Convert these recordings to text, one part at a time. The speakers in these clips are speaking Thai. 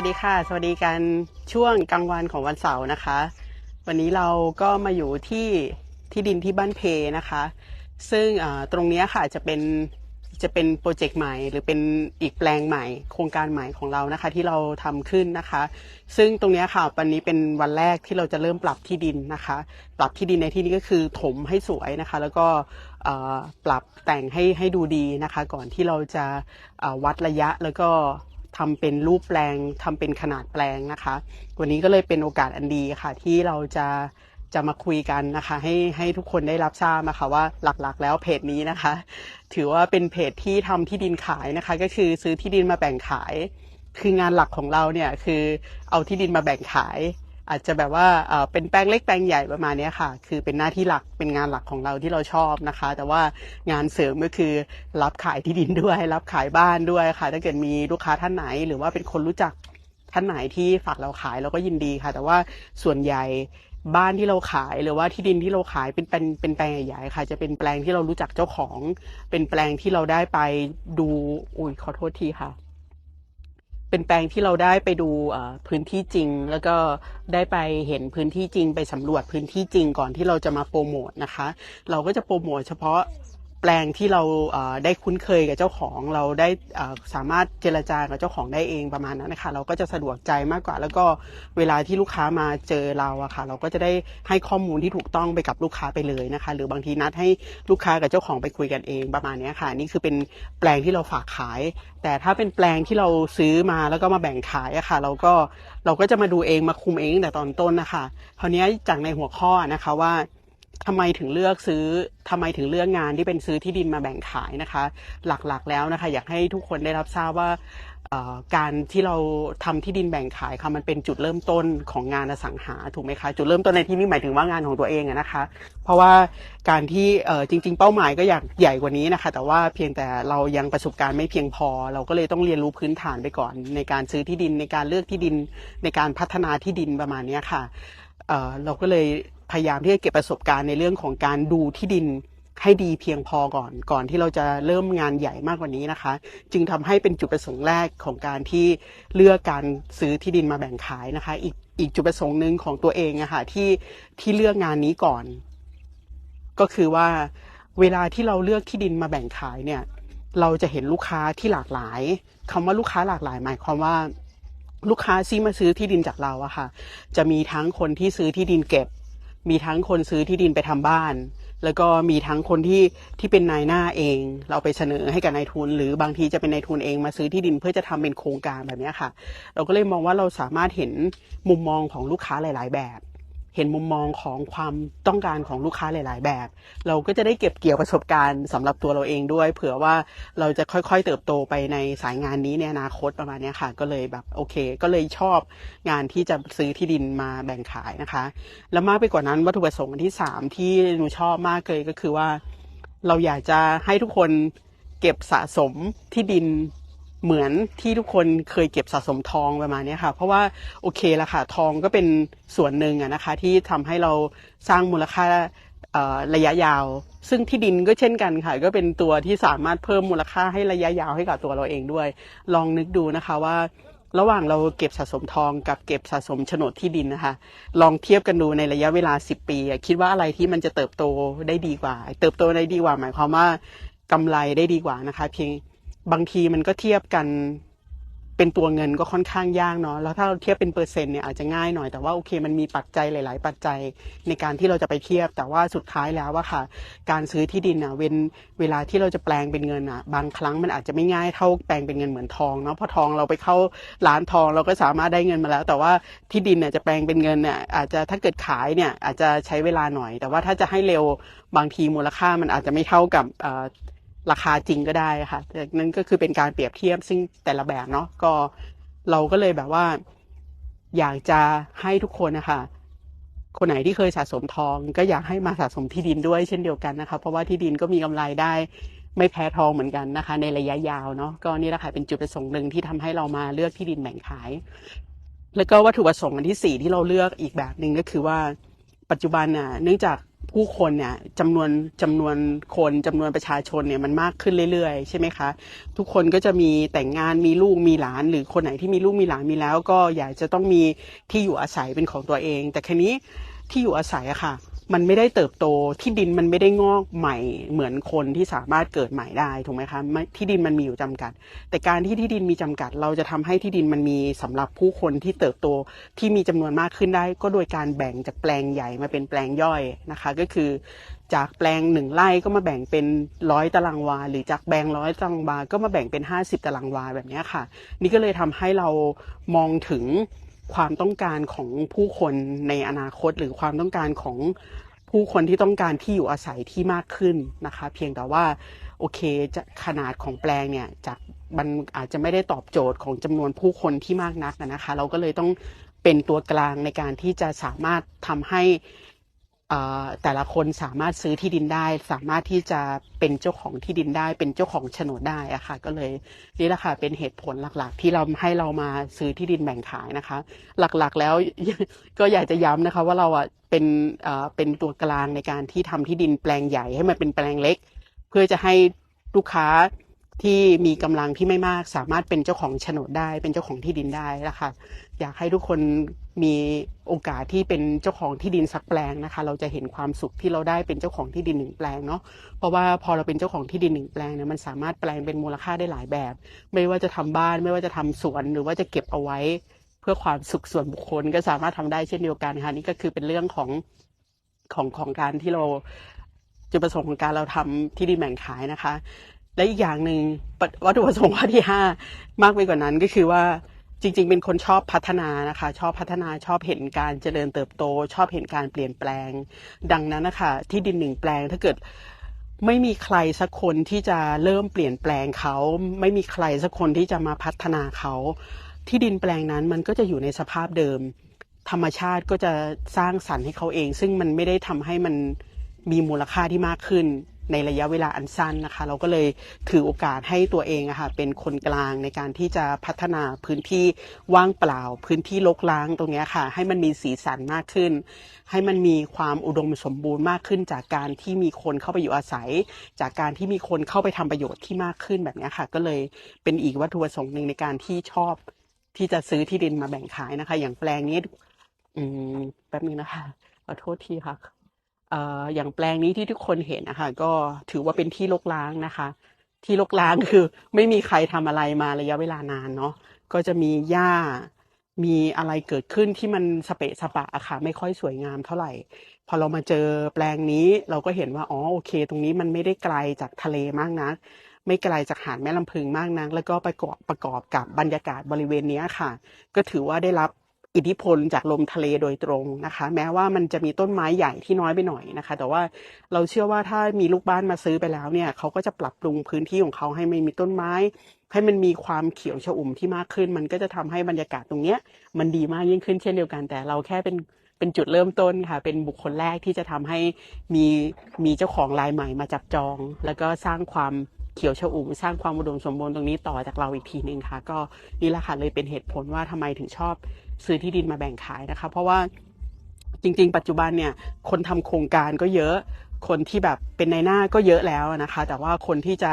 สวัสดีค่ะ สวัสดีกันช่วงกลางวันของวันเสาร์นะคะ วันนี้เราก็มาอยู่ที่ที่ดินที่บ้านเพนะคะ ซึ่งตรงนี้ค่ะจะเป็นจะเป็นโปรเจกต์ใหม่ หรือเป็นอีกแปลงใหม่ โครงการใหม่ของเรานะคะ ที่เราทำขึ้นนะคะ ซึ่งตรงนี้ค่ะวันนี้เป็นวันแรกที่เราจะเริ่มปรับที่ดินนะคะ ปรับที่ดินในที่นี้ก็คือถมให้สวยนะคะ แล้วก็ปรับแต่งให้ให้ดูดีนะคะ ก่อนที่เราจะวัดระยะแล้วก็ ทำเป็นรูปแปลงทำเป็นขนาดแปลงนะคะ วันนี้ก็เลยเป็นโอกาสอันดีค่ะ ที่เราจะจะมาคุยกันนะคะ ให้ให้ทุกคนได้รับทราบนะคะว่าหลักๆ แล้วเพจนี้นะคะ ถือว่าเป็นเพจที่ทำที่ดินขายนะคะ ก็คือซื้อที่ดินมาแบ่งขาย คืองานหลักของเราเนี่ยคือเอาที่ดินมาแบ่งขาย อาจจะแบบว่าเป็นแปลงเล็กแปลงใหญ่ประมาณนี้ค่ะ คือเป็นหน้าที่หลักเป็นงานหลักของเราที่เราชอบนะคะ แต่ว่างานเสริมก็คือรับขายที่ดินด้วย รับขายบ้านด้วยค่ะ ถ้าเกิดมีลูกค้าท่านไหน หรือว่าเป็นคนรู้จักท่านไหนที่ฝากเราขายเราก็ยินดีค่ะ แต่ว่าส่วนใหญ่บ้านที่เราขายหรือว่าที่ดินที่เราขายเป็นเป็นเป็นแปลงใหญ่ๆค่ะ จะเป็นแปลงที่เรารู้จักเจ้าของ เป็นแปลงที่เราได้ไปดูอุ้ยขอโทษทีค่ะ เป็นแปลงที่เราได้ไปดูพื้นที่จริง แล้วก็ได้ไปเห็นพื้นที่จริง ไปสำรวจพื้นที่จริงก่อนที่เราจะมาโปรโมทนะคะ เราก็จะโปรโมทเฉพาะ แปลงที่เราได้คุ้นเคยกับเจ้าของเราได้สามารถเจรจากับเจ้าของได้เองประมาณนั้นนะคะเราก็จะสะดวกใจมากกว่า แล้วก็เวลาที่ลูกค้ามาเจอเราอะค่ะ เราก็จะได้ให้ข้อมูลที่ถูกต้องไปกับลูกค้าไปเลยนะคะ หรือบางทีนัดให้ลูกค้ากับเจ้าของไปคุยกันเองประมาณนี้ค่ะ นี่คือเป็นแปลงที่เราฝากขาย แต่ถ้าเป็นแปลงที่เราซื้อมาแล้วก็มาแบ่งขายอะค่ะ เราก็เราก็จะมาดูเองมาคุมเองแต่ตอนต้นนะคะคราวนี้จากในหัวข้อนะคะว่า ทำไมถึงเลือกซื้อทำไมถึงเลือกงานที่เป็นซื้อที่ดินมาแบ่งขายนะคะ หลักๆแล้วนะคะ อยากให้ทุกคนได้รับทราบว่าการที่เราทำที่ดินแบ่งขายค่ะมันเป็นจุดเริ่มต้นของงานอสังหาถูกไหมคะจุดเริ่มต้นในที่นี้หมายถึงว่างานของตัวเองนะคะ เพราะว่าการที่จริง ๆ เป้าหมายก็อยากใหญ่กว่านี้นะคะ แต่ว่าเพียงแต่เรายังประสบการณ์ไม่เพียงพอ เราก็เลยต้องเรียนรู้พื้นฐานไปก่อน ในการซื้อที่ดินในการเลือกที่ดินในการพัฒนาที่ดินประมาณนี้ค่ะเราก็เลย พยายามที่จะเก็บประสบการณ์ในเรื่องของการดูที่ดินให้ดีเพียงพอก่อนก่อนที่เราจะเริ่มงานใหญ่มากกว่านี้นะคะ จึงทำให้เป็นจุดประสงค์แรกของการที่เลือกการซื้อที่ดินมาแบ่งขายนะคะ อีกอีกจุดประสงค์หนึ่งของตัวเองอะค่ะที่ที่เลือกงานนี้ก่อน ก็คือว่าเวลาที่เราเลือกที่ดินมาแบ่งขายเนี่ย เราจะเห็นลูกค้าที่หลากหลายคำว่าลูกค้าหลากหลายหมายความว่า ลูกค้าที่มาซื้อที่ดินจากเราอะค่ะ จะมีทั้งคนที่ซื้อที่ดินเก็บ มีทั้งคนซื้อที่ดินไปทำบ้าน แล้วก็มีทั้งคนที่ที่เป็นนายหน้าเอง เราไปเสนอให้กับนายทุน หรือบางทีจะเป็นนายทุนเองมาซื้อที่ดินเพื่อจะทำเป็นโครงการแบบนี้ค่ะ เราก็เลยมองว่าเราสามารถเห็นมุมมองของลูกค้าหลาย ๆ แบบ เห็นมุมมองของความต้องการของลูกค้าหลาย ๆ แบบ เราก็จะได้เก็บเกี่ยวประสบการณ์สำหรับตัวเราเองด้วย เผื่อว่าเราจะค่อย ๆ เติบโตไปในสายงานนี้ในอนาคตประมาณนี้ค่ะ ก็เลยแบบโอเค ก็เลยชอบงานที่จะซื้อที่ดินมาแบ่งขายนะคะ แล้วมากไปกว่านั้นวัตถุประสงค์ที่สามที่หนูชอบมากเลยก็คือว่า เราอยากจะให้ทุกคนเก็บสะสมที่ดิน เหมือนที่ทุกคนเคยเก็บสะสมทองประมาณนี้ค่ะ เพราะว่าโอเคละค่ะ ทองก็เป็นส่วนหนึ่งอะนะคะ ที่ทำให้เราสร้างมูลค่าระยะยาว ซึ่งที่ดินก็เช่นกันค่ะ ก็เป็นตัวที่สามารถเพิ่มมูลค่าให้ระยะยาวให้กับตัวเราเองด้วย ลองนึกดูนะคะว่า ระหว่างเราเก็บสะสมทองกับเก็บสะสมโฉนดที่ดินนะคะ ลองเทียบกันดูในระยะเวลา 10 ปี คิดว่าอะไรที่มันจะเติบโตได้ดีกว่า เติบโตได้ดีกว่า หมายความว่ากำไรได้ดีกว่านะคะ เพียง บางทีมันก็เทียบกันเป็นตัวเงินก็ค่อนข้างยากเนาะแล้วถ้าเราเทียบเป็นเปอร์เซ็นต์เนี่ยอาจจะง่ายหน่อยแต่ว่าโอเคมันมีปัจจัยหลาย ๆ ปัจจัยในการที่เราจะไปเทียบ แต่ว่าสุดท้ายแล้วว่าค่ะ การซื้อที่ดินอะเว้นเวลาที่เราจะแปลงเป็นเงินอะ บางครั้งมันอาจจะไม่ง่ายเท่าแปลงเป็นเงินเหมือนทองเนาะเพราะทองเราไปเข้าร้านทองเราก็สามารถได้เงินมาแล้ว แต่ว่าที่ดินเนี่ยจะแปลงเป็นเงินเนี่ยอาจจะถ้าเกิดขายเนี่ยอาจจะใช้เวลาหน่อย แต่ว่าถ้าจะให้เร็วบางทีมูลค่ามันอาจจะไม่เท่ากับอ่ ราคาจริงก็ได้ค่ะแต่นั่นก็คือเป็นการเปรียบเทียบซึ่งแต่ละแบบเนาะก็เราก็เลยแบบว่า อยากจะให้ทุกคนนะคะคนไหนที่เคยสะสมทอง ก็อยากให้มาสะสมที่ดินด้วยเช่นเดียวกันนะคะ เพราะว่าที่ดินก็มีกำไรได้ไม่แพ้ทองเหมือนกันนะคะ ในระยะยาวเนาะก็นี่แหละค่ะเป็นจุดประสงค์หนึ่งที่ทำให้เรามาเลือกที่ดินแบ่งขาย แล้วก็วัตถุประสงค์อันที่สี่ที่เราเลือกอีกแบบหนึ่งก็คือว่าปัจจุบันน่ะเนื่องจาก ผู้คนเนี่ยจำนวนจำนวนคนจำนวนประชาชนเนี่ยมันมากขึ้นเรื่อยๆ ใช่ไหมคะ ทุกคนก็จะมีแต่งงานมีลูกมีหลาน หรือคนไหนที่มีลูกมีหลานมีแล้ว ก็อยากจะต้องมีที่อยู่อาศัยเป็นของตัวเอง แต่ครนี้ที่อยู่อาศัยอะค่ะ มันไม่ได้เติบโตที่ดินมันไม่ได้งอกใหม่เหมือนคนที่สามารถเกิดใหม่ได้ถูกไหมคะมที่ดินมันมีอยู่จำกัด แต่การที่ที่ดินมีจำกัด เราจะทำให้ที่ดินมันมีสำหรับผู้คนที่เติบโตที่มีจำนวนมากขึ้นได้ ก็โดยการแบ่งจากแปลงใหญ่มาเป็นแปลงย่อยนะคะ ก็คือจากแปลงหนึ่งไร่ก็มาแบ่งเป็นร้อยตารางวา หรือจากแบ่งร้อยตารางวา ก็มาแบ่งเป็นห้าสิบตารางวาแบบนี้ค่ะ นี่ก็เลยทำให้เรามองถึง ความต้องการของผู้คนในอนาคต หรือความต้องการของผู้คนที่ต้องการที่อยู่อาศัยที่มากขึ้นนะคะ เพียงแต่ว่าโอเคจะขนาดของแปลงเนี่ยจากมันอาจจะไม่ได้ตอบโจทย์ของจำนวนผู้คนที่มากนักนะคะ เราก็เลยต้องเป็นตัวกลางในการที่จะสามารถทำให้ แต่ละคนสามารถซื้อที่ดินได้ สามารถที่จะเป็นเจ้าของที่ดินได้ เป็นเจ้าของโฉนดได้อะค่ะ ก็เลยนี่แหละค่ะเป็นเหตุผลหลักๆ ที่เราให้เรามาซื้อที่ดินแบ่งขายนะคะ หลักๆแล้วก็อยากจะย้ำนะคะ ว่าเราอะเป็นเป็นตัวกลางในการที่ทำที่ดินแปลงใหญ่ให้มันเป็นแปลงเล็ก เพื่อจะให้ลูกค้า ที่มีกำลังที่ไม่มาก สามารถเป็นเจ้าของโฉนดได้ เป็นเจ้าของที่ดินได้นะคะอยากให้ทุกคนมีโอกาสที่เป็นเจ้าของที่ดินสักแปลงนะคะ เราจะเห็นความสุขที่เราได้เป็นเจ้าของที่ดินหนึ่งแปลงเนาะเพราะว่าพอเราเป็นเจ้าของที่ดินหนึ่งแปลงเนี่ยมันสามารถแปลงเป็นมูลค่าได้หลายแบบ ไม่ว่าจะทำบ้าน ไม่ว่าจะทำสวนหรือว่าจะเก็บเอาไว้ เพื่อความสุขส่วนบุคคลก็สามารถทำได้เช่นเดียวกันนะคะนี่ก็คือเป็นเรื่องของของของการที่เราจุดประสงค์ของการเราทำที่ดินแบ่งขายนะคะ และอีกอย่างหนึ่งวัตถุประสงค์ข้อที่ห้ามากไปกว่านั้นก็คือว่าจริง ๆ เป็นคนชอบพัฒนานะคะ ชอบพัฒนาชอบเห็นการเจริญเติบโต ชอบเห็นการเปลี่ยนแปลง ดังนั้นนะคะที่ดินหนึ่งแปลงถ้าเกิดไม่มีใครสักคนที่จะเริ่มเปลี่ยนแปลงเขา ไม่มีใครสักคนที่จะมาพัฒนาเขา ที่ดินแปลงนั้นมันก็จะอยู่ในสภาพเดิม ธรรมชาติก็จะสร้างสรรค์ให้เขาเอง ซึ่งมันไม่ได้ทำให้มันมีมูลค่าที่มากขึ้น ในระยะเวลาอันสั้นนะคะ เราก็เลยถือโอกาสให้ตัวเองอะค่ะเป็นคนกลางในการที่จะพัฒนาพื้นที่ว่างเปล่า พื้นที่รกร้างตรงนี้ค่ะ ให้มันมีสีสันมากขึ้น ให้มันมีความอุดมสมบูรณ์มากขึ้น จากการที่มีคนเข้าไปอยู่อาศัย จากการที่มีคนเข้าไปทำประโยชน์ที่มากขึ้นแบบนี้ค่ะ ก็เลยเป็นอีกวัตถุประสงค์หนึ่งในการที่ชอบที่จะซื้อที่ดินมาแบ่งขายนะคะ อย่างแปลงนี้ อืมแป๊บนึงนะคะขอโทษทีค่ะ อย่างแปลงนี้ที่ทุกคนเห็นนะคะก็ถือว่าเป็นที่รกร้างนะคะ ที่รกร้างคือไม่มีใครทำอะไรมาระยะเวลานานเนาะก็จะมีหญ้ามีอะไรเกิดขึ้นที่มันสเปะสปะอะค่ะ ไม่ค่อยสวยงามเท่าไหร่ พอเรามาเจอแปลงนี้เราก็เห็นว่าอ๋อโอเค ตรงนี้มันไม่ได้ไกลจากทะเลมากนักไม่ไกลจากหาดแม่ลำพึงมากนัก แล้วก็ประกอบประกอบกับบรรยากาศบริเวณนี้ค่ะ ก็ถือว่าได้รับ อิทธิพลจากลมทะเลโดยตรงนะคะ แม้ว่ามันจะมีต้นไม้ใหญ่ที่น้อยไปหน่อยนะคะ แต่ว่าเราเชื่อว่าถ้ามีลูกบ้านมาซื้อไปแล้วเนี่ยเขาก็จะปรับปรุงพื้นที่ของเขาให้ไมันมีต้นไม้ ให้มันมีความเขียวชอุ่มที่มากขึ้น มันก็จะทำให้บรรยากาศตรงเนี้ยมันดีมากยิ่งขึ้นเช่นเดียวกัน แต่เราแค่เป็นเป็นจุดเริ่มต้นค่ะ เป็นบุคคลแรกที่จะทำให้มีมีเจ้าของรายใหม่มาจับจอง แล้วก็สร้างความเขียวชอุ่มสร้างความอุดมสมบูรณ์ตรงนี้ต่อจากเราอีกทีหนึ่งค่ะ ก็นี่แหละค่ะเลยเป็นเหตุผลว่าทำไมถึงชอบ ซื้อที่ดินมาแบ่งขายนะคะ เพราะว่าจริง ๆ ปัจจุบันเนี่ยคนทำโครงการก็เยอะ คนที่แบบเป็นในหน้าก็เยอะแล้วนะคะ แต่ว่าคนที่จะ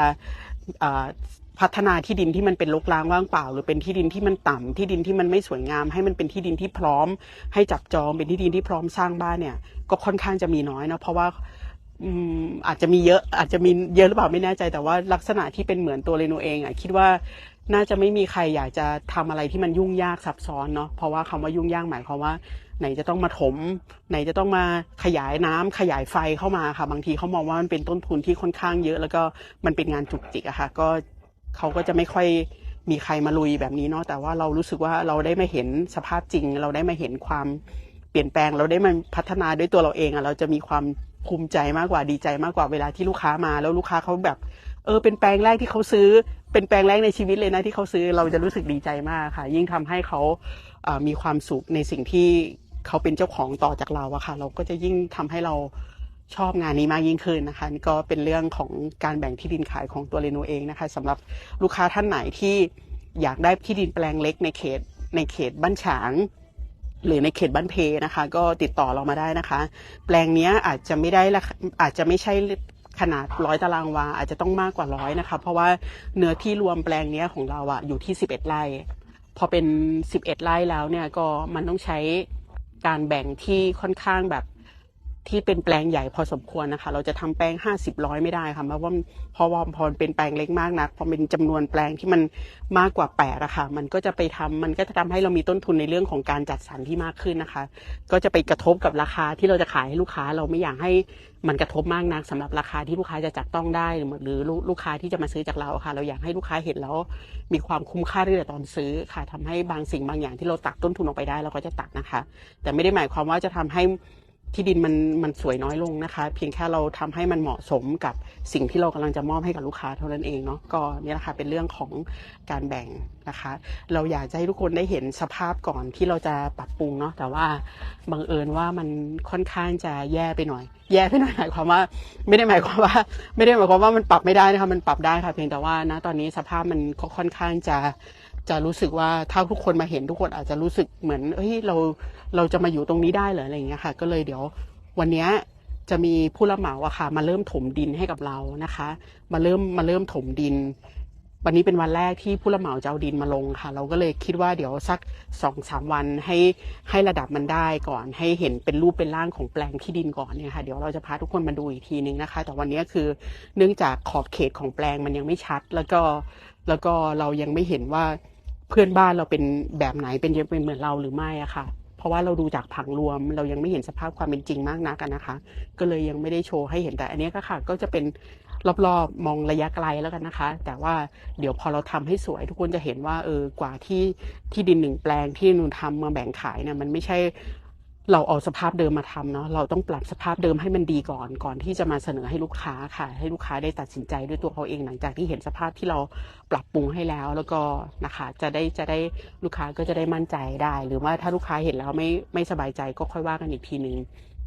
พัฒนาที่ดินที่มันเป็นรกร้างว่างเปล่า หรือเป็นที่ดินที่มันต่ำที่ดินที่มันไม่สวยงาม ให้มันเป็นที่ดินที่พร้อม ให้จับจองเป็นที่ดินที่พร้อมสร้างบ้านเนี่ย ก็ค่อนข้างจะมีน้อยเนาะเพราะว่าอาจจะมีเยอะอาจจะมีเยอะหรือเปล่าไม่แน่ใจแต่ว่าลักษณะที่เป็นเหมือนตัวเรโนเองอะคิดว่า น่าจะไม่มีใครอยากจะทำอะไรที่มันยุ่งยากซับซ้อนเนาะเพราะว่าคำว่ายุ่งยากหมายความว่า ไหนจะต้องมาถม ไหนจะต้องมาขยายน้ำขยายไฟเข้ามาค่ะ บางทีเขามองว่ามันเป็นต้นทุนที่ค่อนข้างเยอะ แล้วก็มันเป็นงานจุกจิกอะค่ะ ก็เขาก็จะไม่ค่อยมีใครมาลุยแบบนี้เนาะแต่ว่าเรารู้สึกว่าเราได้มาเห็นสภาพจริง เราได้มาเห็นความเปลี่ยนแปลง เราได้มาพัฒนาด้วยตัวเราเองอะเราจะมีความภูมิใจมากกว่าดีใจมากกว่าเวลาที่ลูกค้ามา แล้วลูกค้าเขาแบบเออเป็นแปลงแรกที่เขาซื้อ เป็นแปลงแรกในชีวิตเลยนะที่เขาซื้อเราจะรู้สึกดีใจมากค่ะ ยิ่งทำให้เขามีความสุขในสิ่งที่เขาเป็นเจ้าของต่อจากเราอะค่ะ เราก็จะยิ่งทำให้เราชอบงานนี้มากยิ่งขึ้นนะคะนี่ก็เป็นเรื่องของการแบ่งที่ดินขายของตัวเรนูเองนะคะสำหรับลูกค้าท่านไหนที่อยากได้ที่ดินแปลงเล็กในเขต ในเขตบ้านฉาง หรือในเขตบ้านเพนะคะ ก็ติดต่อเรามาได้นะคะ แปลงนี้อาจจะไม่ได้อาจจะไม่ใช่ ขนาดร้อยตารางวาอาจจะต้องมากกว่าร้อยนะคะ เพราะว่าเนื้อที่รวมแปลงนี้ของเราอะอยู่ที่ 11 ไร่พอเป็น 11 ไร่แล้วเนี่ยก็มันต้องใช้การแบ่งที่ค่อนข้างแบบ ที่เป็นแปลงใหญ่พอสมควรนะคะ เราจะทำแปลง 50ร้อยไม่ได้ค่ะเพราะว่าพราะว่าพอมันเป็นแปลงเล็กมากนะพอเป็นจำนวนแปลงที่มันมากกว่า8อะค่ะ มันก็จะไปทำมันก็จะทำให้เรามีต้นทุนในเรื่องของการจัดสรรที่มากขึ้นนะคะ ก็จะไปกระทบกับราคาที่เราจะขายให้ลูกค้าเราไม่อยากให้มันกระทบมากนักสำหรับราคาที่ลูกค้าจะจับต้องได้หรือหรือลูกค้าที่จะมาซื้อจากเราค่ะ เราอยากให้ลูกค้าเห็นแล้วมีความคุ้มค่าตั้งแต่ตอนซื้อค่ะทำให้บางสิ่งบางอย่างที่เราตัดต้นทุนออกไปได้เราก็จะตัดนะคะ แต่ไม่ได้หมายความว่าจะทำให้ ที่ดินมันมันสวยน้อยลงนะคะ เพียงแค่เราทำให้มันเหมาะสมกับสิ่งที่เรากำลังจะมอบให้กับลูกค้าเท่านั้นเองเนาะก็เนี่ยแหละค่ะเป็นเรื่องของการแบ่งนะคะ เราอยากจะให้ทุกคนได้เห็นสภาพก่อนที่เราจะปรับปรุงเนาะแต่ว่าบังเอิญว่ามันค่อนข้างจะแย่ไปหน่อย แย่ไปหน่อยหมายความว่า ไม่ได้หมายความว่า ไม่ได้หมายความว่ามันปรับไม่ได้นะคะมันปรับได้ค่ะ เพียงแต่ว่านะตอนนี้สภาพมันก็ค่อนข้างจะ จะรู้สึกว่าถ้าทุกคนมาเห็นทุกคนอาจจะรู้สึกเหมือนเฮ้ยเราเราจะมาอยู่ตรงนี้ได้เหรออะไรอย่างเงี้ยค่ะ ก็เลยเดี๋ยววันนี้จะมีผู้รับเหมาอะค่ะ มาเริ่มถมดินให้กับเรานะคะ มาเริ่มมาเริ่มถมดิน วันนี้เป็นวันแรกที่ผู้รับเหมาจะเอาดินมาลงค่ะ เราก็เลยคิดว่าเดี๋ยวสักสองสามวันให้ให้ระดับมันได้ก่อน ให้เห็นเป็นรูปเป็นร่างของแปลงที่ดินก่อนเนี่ยค่ะ เดี๋ยวเราจะพาทุกคนมาดูอีกทีนึงนะคะ แต่วันนี้คือเนื่องจากขอบเขตของแปลงมันยังไม่ชัด แล้วก็แล้วก็เรายังไม่เห็นว่า เพื่อนบ้านเราเป็นแบบไหนเป็นเป็นเหมือนเราหรือไม่อะค่ะ เพราะว่าเราดูจากผังรวม เรายังไม่เห็นสภาพความเป็นจริงมากนักอะนะคะ ก็เลยยังไม่ได้โชว์ให้เห็นแต่อันนี้ก็ค่ะ ก็จะเป็นรอบๆมองระยะไกลแล้วกันนะคะ แต่ว่าเดี๋ยวพอเราทำให้สวย ทุกคนจะเห็นว่าเออกว่าที่ที่ดินหนึ่งแปลงที่หนูทำมาแบ่งขายเนี่ยมันไม่ใช่ เราเอาสภาพเดิมมาทำเนาะเราต้องปรับสภาพเดิมให้มันดีก่อน ก่อนที่จะมาเสนอให้ลูกค้าค่ะ ให้ลูกค้าได้ตัดสินใจด้วยตัวเขาเองหลังจากที่เห็นสภาพที่เราปรับปรุงให้แล้ว แล้วก็นะคะจะได้จะได้ลูกค้าก็จะได้มั่นใจได้ หรือว่าถ้าลูกค้าเห็นแล้วไม่ไม่สบายใจก็ค่อยว่ากันอีกทีนึง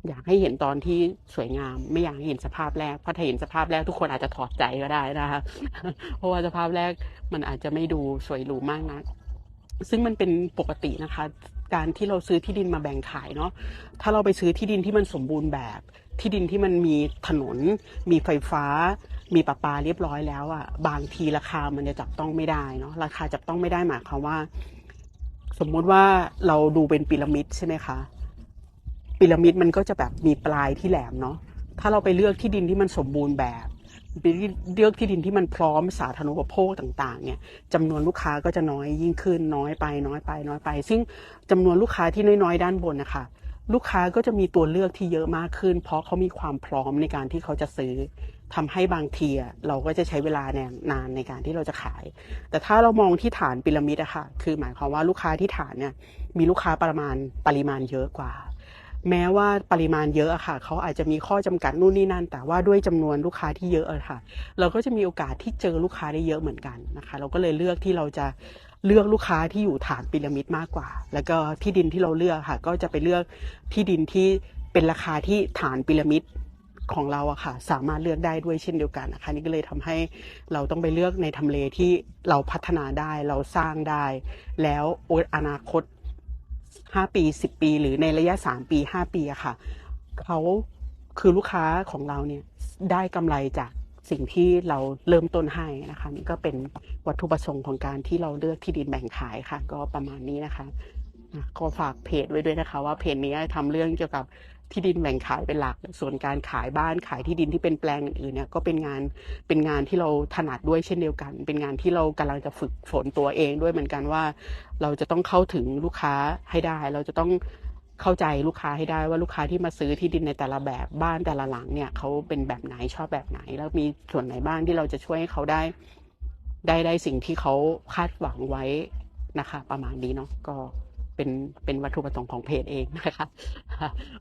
อยากให้เห็นตอนที่สวยงาม ไม่อยากเห็นสภาพแรกเพราะถ้าเห็นสภาพแรกทุกคนอาจจะถอดใจก็ได้นะคะเพราะว่าสภาพแรกมันอาจจะไม่ดูสวยหรูมากนักซึ่งมันเป็นปกตินะคะ การที่เราซื้อที่ดินมาแบ่งขายเนาะถ้าเราไปซื้อที่ดินที่มันสมบูรณ์แบบ ที่ดินที่มันมีถนน มีไฟฟ้า มีประปาเรียบร้อยแล้วอะ่ะบางทีราคามันจะจับต้องไม่ได้เนาะราคาจับต้องไม่ได้หมายความว่า สมมุติว่าเราดูเป็นพีระมิดใช่ไหมคะพีระมิดมันก็จะแบบมีปลายที่แหลมเนาะถ้าเราไปเลือกที่ดินที่มันสมบูรณ์แบบ ไปเลือกที่ดินที่มันพร้อมสาธารณูปโภคต่างๆเนี่ยจำนวนลูกค้าก็จะน้อยยิ่งขึ้นน้อยไปน้อยไปน้อยไป ซึ่งจำนวนลูกค้าที่น้อยๆ ด้านบนนะคะลูกค้าก็จะมีตัวเลือกที่เยอะมากขึ้น เพราะเขามีความพร้อมในการที่เขาจะซื้อทำให้บางทีเราก็จะใช้เวลาเนี่ยนานในการที่เราจะขาย แต่ถ้าเรามองที่ฐานพีระมิดอะค่ะคือหมายความว่าลูกค้าที่ฐานเนี่ยมีลูกค้าประมาณปริมาณเยอะกว่า แม้ว่าปริมาณเยอะอะค่ะ เขาอาจจะมีข้อจำกัดนู่นนี่นั่น แต่ว่าด้วยจำนวนลูกค้าที่เยอะอะค่ะ เราก็จะมีโอกาสที่เจอลูกค้าได้เยอะเหมือนกันนะคะ เราก็เลยเลือกที่เราจะเลือกลูกค้าที่อยู่ฐานพีระมิดมากกว่า แล้วก็ที่ดินที่เราเลือกค่ะ ก็จะไปเลือกที่ดินที่เป็นราคาที่ฐานพีระมิดของเราอะค่ะ สามารถเลือกได้ด้วยเช่นเดียวกันนะคะนี่ก็เลยทำให้เราต้องไปเลือกในทำเลที่เราพัฒนาได้เราสร้างได้ แล้วอนาคต ห้าปีสิบปี หรือในระยะสามปีห้าปีอะค่ะเขาคือลูกค้าของเราเนี่ยได้กำไรจากสิ่งที่เราเริ่มต้นให้นะคะนี่ก็เป็นวัตถุประสงค์ของการที่เราเลือกที่ดินแบ่งขายค่ะ ก็ประมาณนี้นะคะอะก็ฝากเพจไว้ด้วยนะคะ ว่าเพจนี้ทำเรื่องเกี่ยวกับ ที่ดินแบ่งขายเป็นหลัก ส่วนการขายบ้านขายที่ดินที่เป็นแปลงอื่นๆเนี่ยก็เป็นงานเป็นงานที่เราถนัดด้วยเช่นเดียวกัน เป็นงานที่เรากำลังจะฝึกฝนตัวเองด้วยเหมือนกันว่า เราจะต้องเข้าถึงลูกค้าให้ได้ เราจะต้องเข้าใจลูกค้าให้ได้ว่าลูกค้าที่มาซื้อที่ดินในแต่ละแบบบ้านแต่ละหลังเนี่ยเขาเป็นแบบไหนชอบแบบไหน แล้วมีส่วนไหนบ้างที่เราจะช่วยให้เขาได้ได้ได้สิ่งที่เขาคาดหวังไว้นะคะ ประมาณนี้เนาะก็ เป็นเป็นวัตถุประสงค์ของเพจเองนะคะ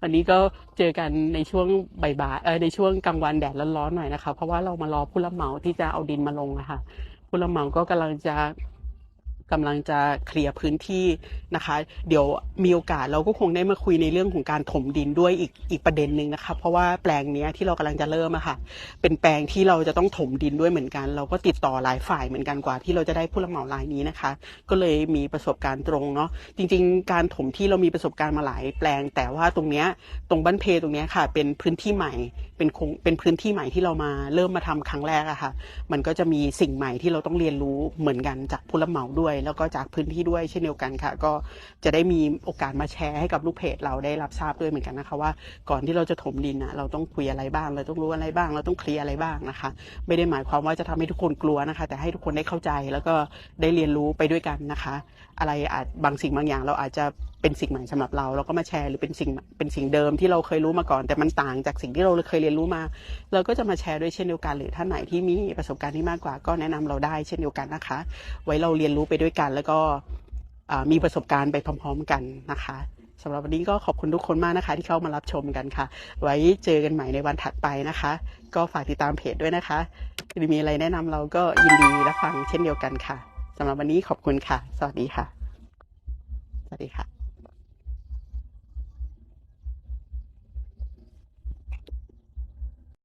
วันนี้ก็เจอกันในช่วงบ่ายบ่ายในช่วงกลางวันแดดร้อนๆหน่อยนะคะ เพราะว่าเรามารอผู้รับเหมาที่จะเอาดินมาลงนะคะผู้รับเหมาก็กำลังจะ กำลังจะเคลียร์พื้นที่นะคะ เดี๋ยวมีโอกาสเราก็คงได้มาคุยในเรื่องของการถมดินด้วยอีกอีกประเด็นหนึ่งนะคะ เพราะว่าแปลงนี้ที่เรากำลังจะเริ่มอะค่ะ เป็นแปลงที่เราจะต้องถมดินด้วยเหมือนกัน เราก็ติดต่อหลายฝ่ายเหมือนกันกว่าที่เราจะได้ผู้รับเหมารายนี้นะคะ ก็เลยมีประสบการณ์ตรงเนาะจริง ๆ การถมที่เรามีประสบการณ์มาหลายแปลง แต่ว่าตรงเนี้ยตรงบ้านเพตรงเนี้ยค่ะ เป็นพื้นที่ใหม่เป็นคงเป็นพื้นที่ใหม่ที่เรามาเริ่มมาทำครั้งแรกอะค่ะ มันก็จะมีสิ่งใหม่ที่เราต้องเรียนรู้เหมือนกันจากผู้รับเหมาด้วยแล้วก็จากพื้นที่ด้วยเช่นเดียวกันค่ะ ก็จะได้มีโอกาสมาแชร์ให้กับลูกเพจเราได้รับทราบด้วยเหมือนกันนะคะ ว่าก่อนที่เราจะถมดินนะเราต้องคุยอะไรบ้าง เราต้องรู้อะไรบ้าง เราต้องเคลียร์อะไรบ้างนะคะ ไม่ได้หมายความว่าจะทำให้ทุกคนกลัวนะคะ แต่ให้ทุกคนได้เข้าใจแล้วก็ได้เรียนรู้ไปด้วยกันนะคะ อะไรอาจบางสิ่งบางอย่าง เราอาจจะเป็นสิ่งใหม่สำหรับเรา เราก็มาแชร์หรือเป็นสิ่งเป็นสิ่งเดิมที่เราเคยรู้มาก่อน แต่มันต่างจากสิ่งที่เราเคยเรียนรู้มา เราก็จะมาแชร์ด้วยเช่นเดียวกัน หรือท่านไหนที่มีประสบการณ์ที่มากกว่าก็แนะนำเราได้เช่นเดียวกันนะคะ ไว้เราเรียนรู้ไปด้วยกัน แล้วก็มีประสบการณ์ไปพร้อม ๆ กันนะคะสำหรับวันนี้ก็ขอบคุณทุกคนมากนะคะ ที่เข้ามารับชมกันค่ะ ไว้เจอกันใหม่ในวันถัดไปนะคะ ก็ฝากติดตามเพจด้วยนะคะมีอะไรแนะนำเราก็ยินดีรับฟังเช่นเดียวกันค่ะ สำหรับวันนี้ขอบคุณค่ะ สวัสดีค่ะ สวัสดีค่ะ